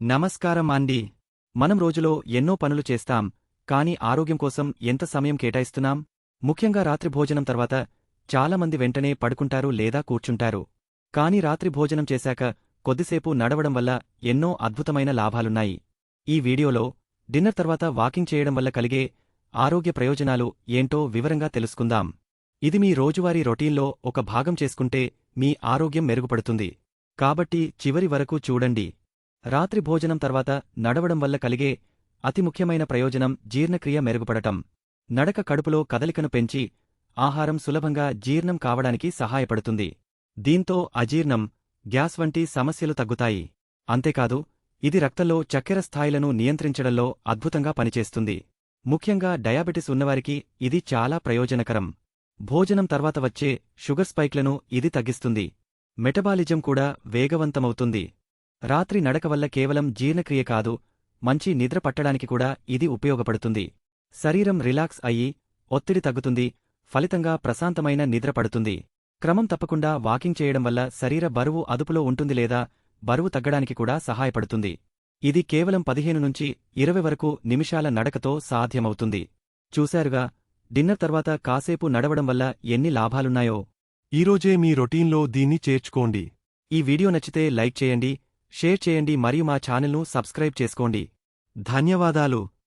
నమస్కారం ఆండీ మనం రోజులో ఎన్నో పనులు చేస్తాం కాని ఆరోగ్యం కోసం ఎంత సమయం కేటాయిస్తున్నాం? ముఖ్యంగా రాత్రి భోజనం తర్వాత చాలామంది వెంటనే పడుకుంటారు లేదా కూర్చుంటారు. కాని రాత్రి భోజనం చేశాక కొద్దిసేపు నడవడం వల్ల ఎన్నో అద్భుతమైన లాభాలున్నాయి. ఈ వీడియోలో డిన్నర్ తర్వాత వాకింగ్ చేయడం వల్ల కలిగే ఆరోగ్య ప్రయోజనాలు ఏంటో వివరంగా తెలుసుకుందాం. ఇది మీ రోజువారీ రొటీన్లో ఒక భాగం చేసుకుంటే మీ ఆరోగ్యం మెరుగుపడుతుంది. కాబట్టి చివరి వరకు చూడండి. రాత్రి భోజనం తర్వాత నడవడం వల్ల కలిగే అతి ముఖ్యమైన ప్రయోజనం జీర్ణక్రియ మెరుగుపడటం. నడక కడుపులో కదలికను పెంచి ఆహారం సులభంగా జీర్ణం కావడానికి సహాయపడుతుంది. దీంతో అజీర్ణం గ్యాస్ వంటి సమస్యలు తగ్గుతాయి. అంతేకాదు ఇది రక్తంలో చక్కెర స్థాయిలను నియంత్రించడంలో అద్భుతంగా పనిచేస్తుంది. ముఖ్యంగా డయాబెటిస్ ఉన్నవారికి ఇది చాలా ప్రయోజనకరం. భోజనం తర్వాత వచ్చే షుగర్ స్పైక్లను ఇది తగ్గిస్తుంది. మెటబాలిజం కూడా వేగవంతమవుతుంది. రాత్రి నడక వల్ల కేవలం జీర్ణక్రియ కాదు మంచి నిద్ర పట్టడానికి కూడా ఇది ఉపయోగపడుతుంది. శరీరం రిలాక్స్ అయ్యి ఒత్తిడి తగ్గుతుంది ఫలితంగా ప్రశాంతమైన నిద్ర పడుతుంది. క్రమం తప్పకుండా వాకింగ్ చేయడం వల్ల శరీర బరువు అదుపులో ఉంటుంది లేదా బరువు తగ్గడానికి కూడా సహాయపడుతుంది. ఇది కేవలం పదిహేను నుంచి ఇరవై వరకు నిమిషాల నడకతో సాధ్యమవుతుంది. చూశారుగా డిన్నర్ తర్వాత కాసేపు నడవడం వల్ల ఎన్ని లాభాలున్నాయో. ఈరోజే మీ రొటీన్లో దీన్ని చేర్చుకోండి. ఈ వీడియో నచ్చితే లైక్ చేయండి షేర్ చేయండి మరియు మా ఛానల్ను సబ్స్క్రైబ్ చేసుకోండి. ధన్యవాదాలు.